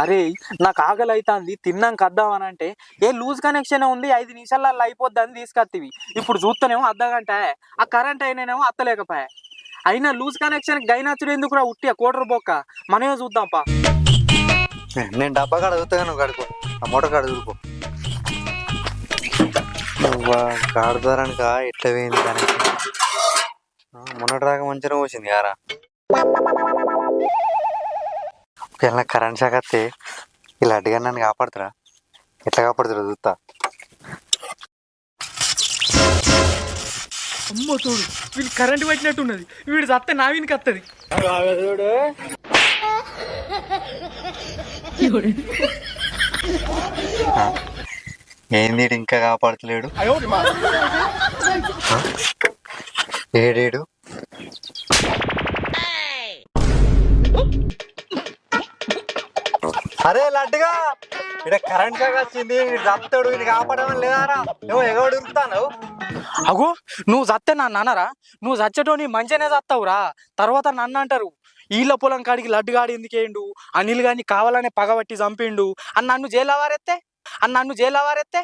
అరే నాకు ఆకలి అవుతుంది తిన్నాక వద్దామని అంటే ఏ లూజ్ కనెక్షన్ ఉంది ఐదు నిమిషాలలో అయిపోద్ది అని తీసుకొత్తివి. ఇప్పుడు చూస్తేనేమో అర్ధ గంట ఆ కరెంట్ అయినానేమో అత్తలేకపోయా. అయినా లూజ్ కనెక్షన్ గైనచ్చుడు ఎందుకు రా ఉట్టి కోటర్ బొక్క? మనమే చూద్దాంపా నేను డబ్బా కాడ నువ్వు కడుకో ఆ మోటార్ కాడ చూడుకో. నువ్వా కాడు ఎట్లా పోయింది కనెక్షన్? మొన్నటి దాకా మంచిగా పోసింది కారా? ఒకవేళ కరెంట్ షాక్ వస్తే ఇలా అడ్డుగా నన్ను కాపాడుతారా? ఎట్లా కాపాడుతారా చూస్తా. అమ్మో చూడు వీళ్ళు కరెంట్ పట్టినట్టున్నది. వీడు చస్తే నా వీనికి వస్తుంది ఏంది ఇంకా కాపాడుతలేడు? ఏడేడు? అరే లడ్డుగా ఇక్కడ కరెంట్ షాక్ వచ్చింది చస్తాడు వీడిని కాపాడమని లేదారా ఏమో ఎగవాడు ఉరుకుతాను అగో నువ్వు చస్తే నన్ను అనరా నువ్వు చచ్చటోని మంచిగానే చస్తావురా తర్వాత నన్ను అంటారు ఈళ్ళ పొలం కాడికి లడ్డుగాడు ఎందుకేండు అనిల్ గాని కావాలనే పగబట్టి చంపిండు అని నన్ను జైలవారెత్తే అని నన్ను జైలవారెత్తే